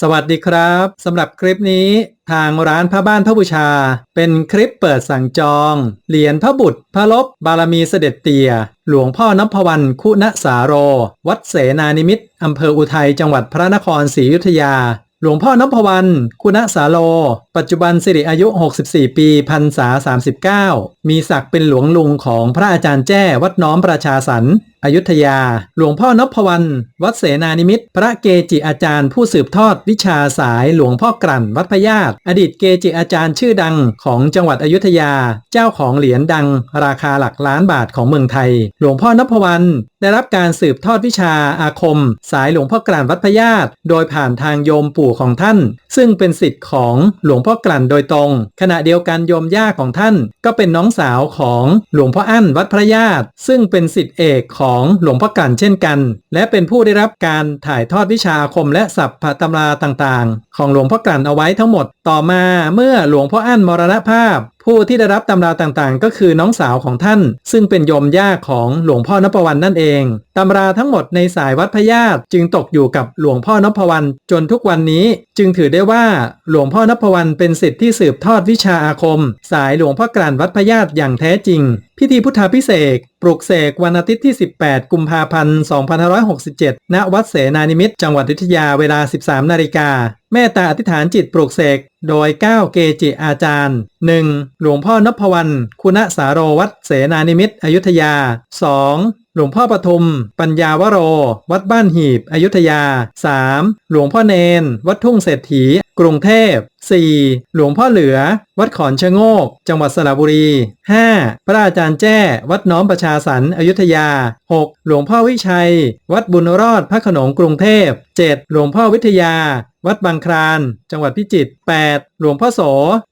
สวัสดีครับสำหรับคลิปนี้ทางร้านพระบ้านพระบูชา เป็นคลิปเปิดสั่งจอง เหรียญพระบุตร พระลบบารมีเสด็จเตี่ยหลวงพ่อนพวรรณคุณสาโร วัดเสนานิมิตอำเภออุทัยจังหวัดพระนครศรีอยุธยา หลวงพ่อนพวรรณคุณสาโล ปัจจุบันสิริอายุ 64 ปีพรรษา 39 มีศักดิ์เป็นหลวงลุงของพระอาจารย์แจ้วัดน้อมประชาสรรค์อยุธยา หลวงพ่อนพวรรณวัดเสนานิมิตรพระเกจิอาจารย์ผู้สืบทอดวิชาสายหลวงพ่อกลั่นวัดพญาตอดีตเกจิอาจารย์ชื่อดังของจังหวัดอยุธยา เจ้าของเหรียญดัง ราคาหลักล้านบาทของเมืองไทย หลวงพ่อนพวรรณ ได้รับการสืบทอดวิชาอาคม สายหลวงพ่อกลั่นวัดพญาตโดยผ่านทางโยมปู่ของท่าน ซึ่งเป็นสิทธิ์ของหลวงพ่อกลั่นโดยตรง ขณะเดียวกันโยมย่าของท่าน ก็เป็นน้องสาวของหลวงพ่ออั้นวัดพระญาติซึ่งเป็นสิทธิเอกของหลวงพ่อกลั่นเช่นกัน และเป็นผู้ได้รับการถ่ายทอดวิชาอาคมและศัพท์ตำราต่างๆ ของหลวงพ่อกลั่นเอาไว้ทั้งหมด ต่อมาเมื่อหลวงพ่ออั้นมรณภาพผู้ที่ได้รับตำราต่างๆ ก็คือน้องสาวของท่าน ซึ่งเป็นโยมย่าของหลวงพ่อนพวันนั่นเองตำราทั้งหมดในสายวัดพญาตจึงตกอยู่กับหลวงพ่อนพวันจนทุกวันนี้ จึงถือได้ว่าหลวงพ่อนพวันเป็นสิทธิ์ที่สืบทอดวิชาอาคม สายหลวงพ่อกลั่นวัดพญาตอย่างแท้จริง พิธีพุทธาพิเศษปลุกเสกวันอาทิตย์ที่ 18 กุมภาพันธ์ 2567 ณ วัดเสนานิมิตจังหวัดอยุธยาเวลา 13 นาฬิกาแม่ตาอธิษฐานจิตปลุกเสกโดย 9 เกจิอาจารย์ 1. หลวงพ่อนพวรรณคุณสาโรวัดเสนานิมิตอยุธยา 2. หลวงพ่อปทุม ปัญญาวโร วัดบ้านหีบอยุธยา 3. หลวงพ่อเนน วัดทุ่งเศรษฐี กรุงเทพ 4. หลวงพ่อเหลือ วัดขอนชะโงก จังหวัดสระบุรี 5. พระอาจารย์แจ้ วัดน้อมประชาสรรอยุธยา 6. หลวงพ่อวิชัย วัดบุญรอดพระขนงกรุงเทพ 7. หลวงพ่อวิทยา วัดบางคราน จังหวัดพิจิตร 8. หลวงพ่อโส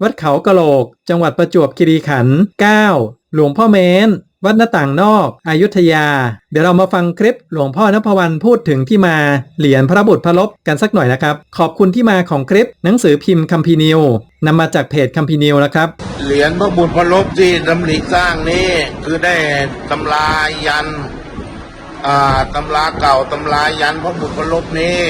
วัดเขากะโหลก จังหวัดประจวบคีรีขันธ์ 9. หลวงพ่อเม้น วัดหน้าต่างนอกอายุทยา เดี๋ยวเรามาฟังคลิปหลวงพ่อนพวรรณพูดถึงที่มาเหรียญพระบุตรพระลบกันสักหน่อยนะครับ ขอบคุณที่มาของคลิปหนังสือพิมพ์คัมพีนิวนำมาจากเพจคัมพีนิวนะครับ เหรียญพระบุตรพระลบที่ดำริสร้างนี้คือได้ตำรายันอ่าตำราเก่าตำรายันพระบุตรพระลบนี้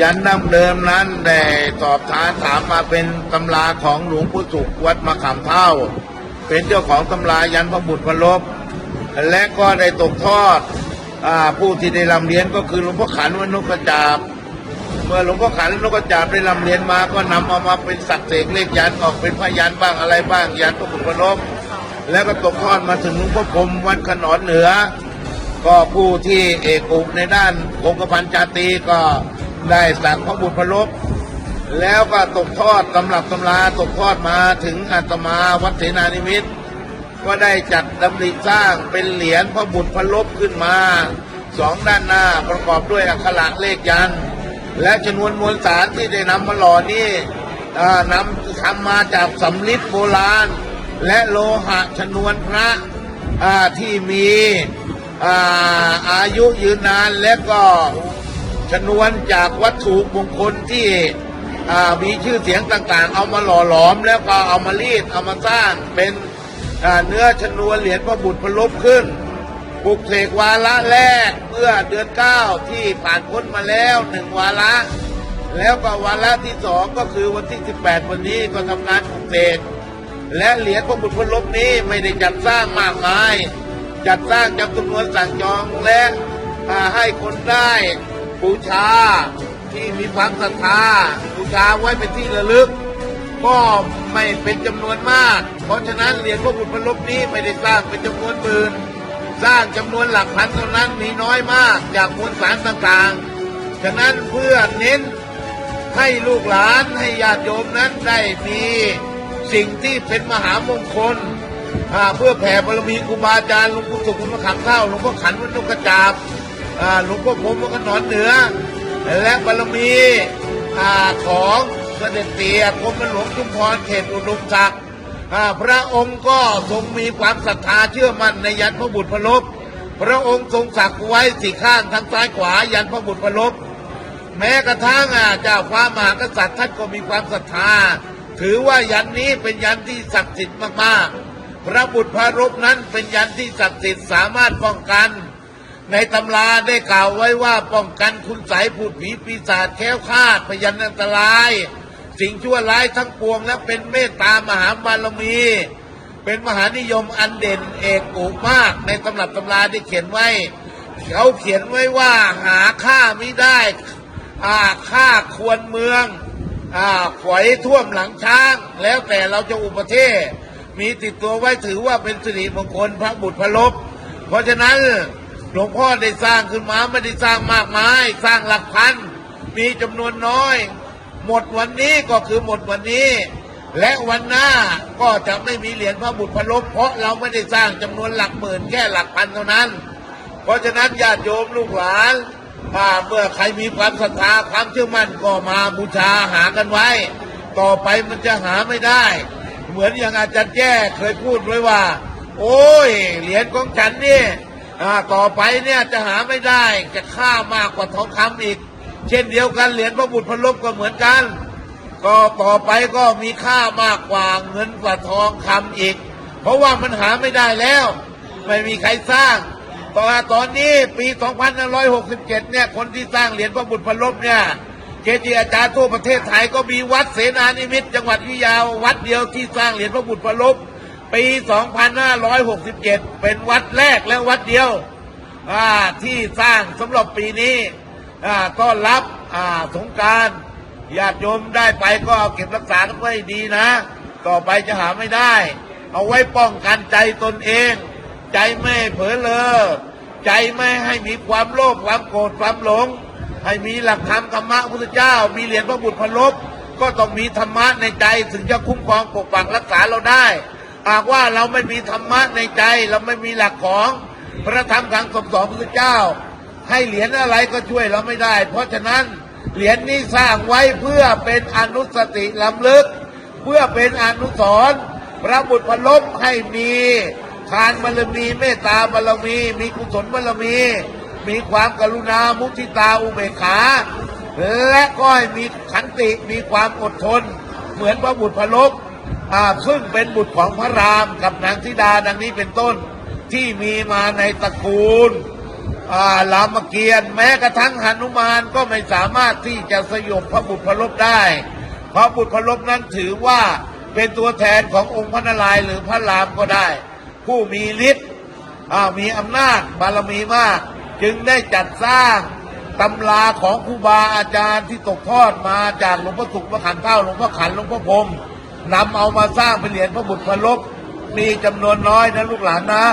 ยันดั้งเดิมนั้นได้สอบถามถามมาเป็นตำราของหลวงปู่สุขวัดมะขามเท่า เป็นเจ้าของตำรายันพระบุตรพระลบ และก็ได้ตกทอดอผู้ที่ได้รำเรียนก็คือหลวงพ่อขันวนุกจาบ เมื่อหลวงพ่อขันนกกระจาบได้รำเรียนมาก็นำเอามาเป็นสักเสกเลขยันออกเป็นพยันบ้างอะไรบ้างยันพระบุตรพระลบ แล้วก็ตกทอดมาถึงหลวงพ่อพรมวัดขนอนเหนือ ก็ผู้ที่เอกอุในด้านคงกระพันจาตีก็ได้สักพระบุตรพระลบ แล้วก็ตกทอดตำรับตำราตกทอดมาถึงอาตมาวัดเสนานิมิตก็ได้จัดดำริสร้างเป็นเหรียญพระบุตรพระลบขึ้นมาสองด้านหน้าประกอบด้วยอักขระเลขยัน และชนวนมวลสารที่ได้นำมาหล่อนี่นำทำมาจากสำลิดโบราณ และโลหะชนวนพระที่มีอายุยืนนานและก็ชนวนจากวัตถุมงคลที่ มีชื่อเสียงต่างๆ เอามาหล่อหลอมแล้วก็เอามารีดเอามาสร้างเป็นเนื้อชนวนเหรียญพระบุตรพระลบขึ้นปลุกเสกวาระแรกเมื่อเดือนเก้าที่ผ่านพ้นมาแล้วหนึ่งวาระ แล้วก็วาระที่สองก็คือวันที่ 18 วันนี้ก็ทำงานปลุกเสกและเหรียญพระบุตรพระลบนี้ไม่ได้จัดสร้างมากมาย จัดสร้างจำนวนสั่งจองและให้คนได้บูชาที่มีความศรัทธา บูชาไว้เป็นที่ระลึก ก็ไม่เป็นจำนวนมาก เพราะฉะนั้นเหรียญพระบุตรพระลบนี้ไม่ได้สร้างเป็นจำนวนหมื่นสร้างจำนวนหลักพันเท่านั้นมีน้อยมากจากมวลสารต่างๆ ฉะนั้นเพื่อเน้นให้ลูกหลานให้ญาติโยมนั้นได้มีสิ่งที่เป็นมหามงคลเพื่อแผ่บารมีครูบาอาจารย์หลวงปู่สุขหลวงพ่อขังเข้าหลวงพ่อขันวัดนกกระจาบหลวงพ่อพรมวัดขนอนเหนือ และบารมี ของเสด็จเตี่ยกรมหลวงชุมพรเขตอุดมศักดิ์พระองค์ก็ทรงมีความศรัทธาเชื่อมั่นในยันพระบุตรพระลบพระองค์ทรงสักไว้สี่ข้างทั้งซ้ายขวายันพระบุตรพระลบแม้กระทั่งเจ้าฟ้ามหากษัตริย์ท่านก็มีความศรัทธา ถือว่ายันนี้เป็นยันที่ศักดิ์สิทธิ์มากๆ พระบุตรพระลบนั้นเป็นยันที่ศักดิ์สิทธิ์สามารถป้องกัน ในตำราได้กล่าวไว้ว่าป้องกันคุณไสยผูดผีปีศาจแค้วคาดพยันอันตราย สิ่งชั่วร้ายทั้งปวงและเป็นเมตตามหาบารมี เป็นมหานิยมอันเด่นเอกอุมาก ในตำรับตำราได้เขียนไว้ เขาเขียนไว้ว่าหาค่าไม่ได้อ่าค่าควรเมืองอ่าฝอยท่วมหลังช้าง แล้วแต่เราจะอุปเทศ มีติดตัวไว้ถือว่าเป็นสิริมงคลพระบุตรพระลบ เพราะฉะนั้น หลวงพ่อได้สร้างขึ้นมาไม่ได้สร้างมากมาย สร้างหลักพัน มีจำนวนน้อย หมดวันนี้ก็คือหมดวันนี้ และวันหน้าก็จะไม่มีเหรียญพระบุตรพระลบเพราะเราไม่ได้สร้างจำนวนหลักหมื่นแค่หลักพันเท่านั้น เพราะฉะนั้นญาติโยมลูกหลานอ่าเมื่อใครมีความศรัทธาความเชื่อมั่นก็มาบูชาหากันไว้ ต่อไปมันจะหาไม่ได้ เหมือนอย่างอาจารย์แจ้เคยพูดไว้ว่า โอ้ยเหรียญของฉันนี่อ่า ต่อไปเนี่ยจะหาไม่ได้จะค่ามากกว่าทองคำอีก เช่นเดียวกันเหรียญพระบุตรพระลบก็เหมือนกัน ก็ต่อไปก็มีค่ามากกว่าเงินกว่าทองคำอีก เพราะว่ามันหาไม่ได้แล้ว ไม่มีใครสร้างตอนตอนนี้ปี 2567 เนี่ย คนที่สร้างเหรียญพระบุตรพระลบเนี่ย เกจิอาจารย์ทั่วประเทศไทยก็มีวัดเสนานิมิตจังหวัดวิยาวัดเดียวที่สร้างเหรียญพระบุตรพระลบ ปี 2567 เป็นวัดแรกและวัดเดียวที่สร้างสำหรับปีนี้อ่าต้อนรับสงการญาติโยมได้ไปก็เก็บรักษากันไว้ดีนะ ต่อไปจะหาไม่ได้ เอาไว้ป้องกันใจตนเอง ใจไม่เผลอเลอใจไม่ให้มีความโลภความโกรธความหลง ให้มีหลักธรรมธรรมะพุทธเจ้า มีเหรียญพระบุตรพระลบก็ต้องมีธรรมะในใจถึงจะคุ้มครองปกปักรักษาเราได้ หากว่าเราไม่มีธรรมะในใจ เราไม่มีหลักของพระธรรมคำสอนของพุทธเจ้า ให้เหรียญอะไรก็ช่วยเราไม่ได้ เพราะฉะนั้นเหรียญนี้สร้างไว้เพื่อเป็นอนุสติลำลึก เพื่อเป็นอนุสรณ์พระบุตรพลบให้มีทานบารมีเมตตาบารมี มีกุศลบารมี มีความกรุณามุทิตาอุเบกขา และก็ให้มีขันติมีความอดทน เหมือนพระบุตรพลบ ซึ่งเป็นบุตรของพระรามกับนางธิดาดังนี้เป็นต้นที่มีมาในตระกูลรามเกียรติ์แม้กระทั่งหนุมานก็ไม่สามารถที่จะสยบพระบุตรพระลบได้ เพราะบุตรพระลบนั้นถือว่าเป็นตัวแทนขององค์พระนารายณ์หรือพระรามก็ได้ ผู้มีฤทธิ์มีอำนาจบารมีมาก จึงได้จัดสร้างตำราของครูบาอาจารย์ที่ตกทอดมาจากหลวงพ่อสุขพระขันเท่าหลวงพ่อขันหลวงพ่อพรม นำเอามาสร้างเป็นเหรียญพระบุตรพระลบมีจำนวนน้อยนะลูกหลานนะ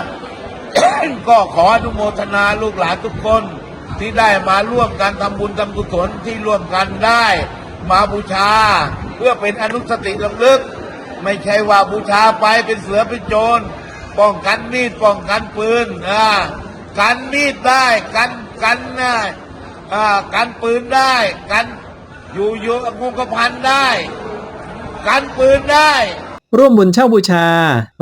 ก็ขออนุโมทนาลูกหลานทุกคนที่ได้มาร่วมกันทำบุญทำกุศลที่ร่วมกันได้ มาบูชา เพื่อเป็นอนุสติลำลึก ไม่ใช่ว่าบูชาไปเป็นเสือเป็นโจรป้องกันมีดป้องกันปืนอ่ากันมีดได้กันกันนะอ่ากันปืนได้ กันอยู่อยู่งงกระพันได้ กันปืนได้ ร่วมบุญเช่าบูชา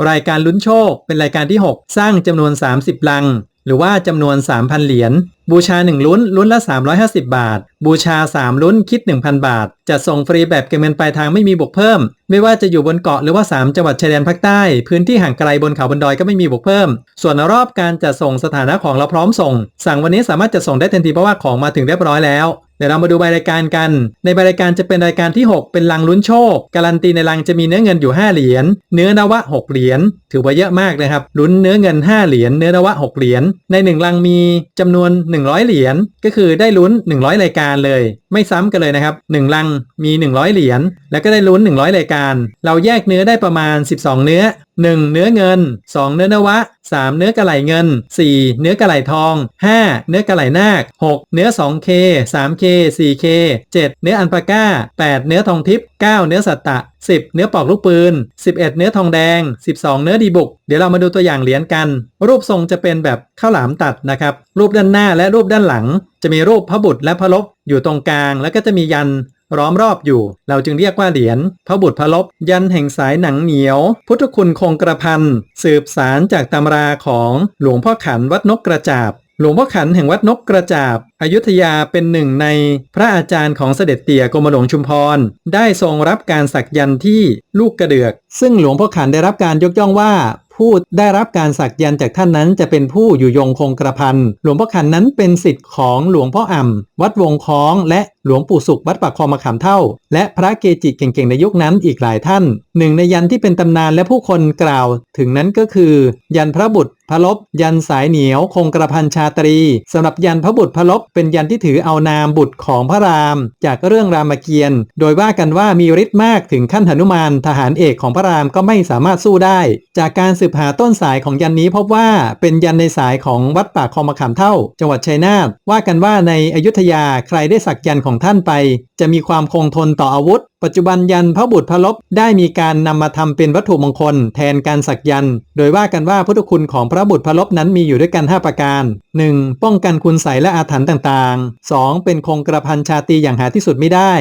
รายการลุ้นโชค เป็นรายการที่ 6 สร้างจำนวน 30 ลัง หรือว่าจำนวน 3,000 เหรียญ บูชา 1 ลุ้น ลุ้นละ 350 บาท บูชา 3 ลุ้นคิด 1,000 บาท จะส่งฟรีแบบเก็บเงินปลายทางไม่มีบวกเพิ่ม ไม่ว่าจะอยู่บนเกาะหรือว่า 3 จังหวัดชายแดนภาคใต้ พื้นที่ห่างไกลบนเขาบนดอยก็ไม่มีบวกเพิ่ม ส่วนรอบการจะส่งสถานะของเราพร้อมส่ง สั่งวันนี้สามารถจะส่งได้ทันทีเพราะว่าของมาถึงเรียบร้อยแล้วเดี๋ยวเรามาดูใบรายการกัน ในใบรายการจะเป็นรายการที่ 6 เป็นลังลุ้นโชค การันตีในลังจะมีเนื้อเงินอยู่ 5 เหรียญ เนื้อนวะ 6 เหรียญ ถือว่าเยอะมากนะครับ ลุ้นเนื้อเงิน 5 เหรียญ เนื้อนวะ 6 เหรียญ ใน 1 ลังมีจำนวน100 เหรียญก็คือได้ลุ้น 100 รายการเลย ไม่ซ้ำกันเลยนะครับ1ลังมี 100 เหรียญแล้วก็ได้ลุ้น 100 รายการ เราแยกเนื้อได้ประมาณ 12 เนื้อ 1 เนื้อเงิน 2 เนื้อนวะ 3 เนื้อกระไหลเงิน 4 เนื้อกระไหลทอง 5 เนื้อกระไหลนาค 6 เนื้อ 2K 3K 4K 7 เนื้ออันปาก้า 8 เนื้อทองทิพย์ 9 เนื้อสัตตะ 10 เนื้อปอกลูกปืน 11 เนื้อทองแดง 12 เนื้อดีบุก เดี๋ยวเรามาดูตัวอย่างเหรียญกัน รูปทรงจะเป็นแบบข้าวหลามตัดนะครับ รูปด้านหน้าและรูปด้านหลัง จะมีรูปพระบุตรและพระลบอยู่ตรงกลาง แล้วก็จะมียัน ล้อมรอบอยู่ เราจึงเรียกว่าเหรียญพระบุตรพระลบยันแห่งสายหนังเหนียว พุทธคุณคงกระพันสืบสารจากตำราของหลวงพ่อขันวัดนกกระจาบหลวงพ่อขันแห่งวัดนกกระจาบอยุธยาเป็นหนึ่งในพระอาจารย์ของเสด็จเตี่ยกรมหลวงชุมพร ได้ทรงรับการสักยันที่ลูกกระเดือก ซึ่งหลวงพ่อขันได้รับการยกย่องว่า ผู้ได้รับการสักยันจากท่านนั้นจะเป็นผู้อยู่ยงคงกระพันหลวงพ่อขันนั้นเป็นสิทธิ์ของหลวงพ่ออ่ำวัดวงคล้อง และหลวงปู่สุขวัดปากคลองมะขามเท่า และพระเกจิเก่งๆในยุคนั้นอีกหลายท่าน หนึ่งในยันที่เป็นตำนานและผู้คนกล่าว ถึงนั้นก็คือ ยันพระบุตรพระลบ ยันสายเหนียวคงกระพันชาตรีสำหรับยันพระบุตรพระลบเป็นยันที่ถือเอานามบุตรของพระราม จากเรื่องรามเกียรติ์โดยว่ากันว่ามีฤทธิ์มากถึงขั้นหนุมานทหารเอกของพระรามก็ไม่สามารถสู้ได้ จากการสืบหาต้นสายของยันนี้พบว่าเป็นยันในสายของวัดป่าคลองมะขามเท่า จังหวัดชัยนาทว่ากันว่าในอยุธยาใครได้สักยันของท่านไป จะมีความคงทนต่ออาวุธปัจจุบันยันพระบุตรพระลบได้มีการนำมาทำเป็นวัตถุมงคล แทนการสักยัน โดยว่ากันว่าพุทธคุณของพระบุตรพระลบนั้นมีอยู่ด้วยกัน 5 ประการ 1. ป้องกันคุณใสยและอาถรรพ์ต่างๆ 2. เป็นคงกระพันชาตีอย่างหาที่สุดไม่ได้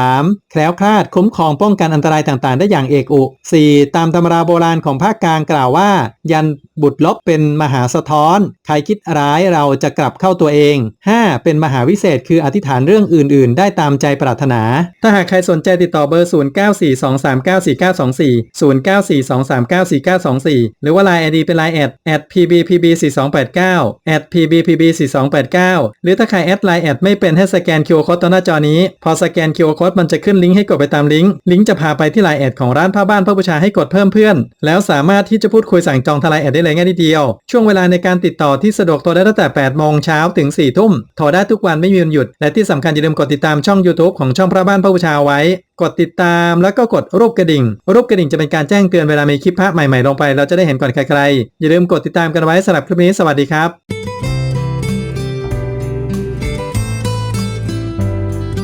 3. แคล้วคลาดคุ้มครองป้องกันอันตรายต่างๆ ได้อย่างเอกอุ 4. ตามตำราโบราณของภาคกลางกล่าวว่า ยันบุตรลบเป็นมหาสะท้อน ใครคิดร้ายเราจะกลับเข้าตัวเอง 5. เป็นมหาวิเศษคืออธิษฐานเรื่องอื่น ๆ ได้ตามใจปรารถนา ถ้าหากใครสนใจติดต่อเบอร์ 0942394924 0942394924 หรือว่า Line ID เป็น Line แอดแอด pbpb4289 แอด pbpb4289 หรือถ้าใครแอดไลน์แอดไม่เป็นให้สแกน QR Code ตัวหน้าจอนี้ พอสแกน QR Code มันจะขึ้นลิงก์ให้กดไปตามลิงก์ ลิงก์จะพาไปที่ไลน์แอดของร้านผ้าบ้านพระบูชาให้กดเพิ่มเพื่อน แล้วสามารถที่จะพูดคุยสั่งจองทลน์แอดได้เลยง่ายนิดเดียว ช่วงเวลาในการติดต่อที่สะดวกโทรได้ตั้งแต่ 8 โมงเช้าถึง 4 ทุ่ม โทรได้ทุกวันไม่มีวันหยุด และที่สำคัญอย่าลืมกดติดตามช่อง YouTube ของช่องพระบ้านพระบูชาไว้กดติดตามแล้วก็กดรูปกระดิ่ง รูปกระดิ่งจะเป็นการแจ้งเตือนเวลามีคลิปพระใหม่ๆลงไป เราจะได้เห็นก่อนใครๆอย่าลืมกดติดตามกันไว้สำหรับคลิปนี้สวัสดีครับ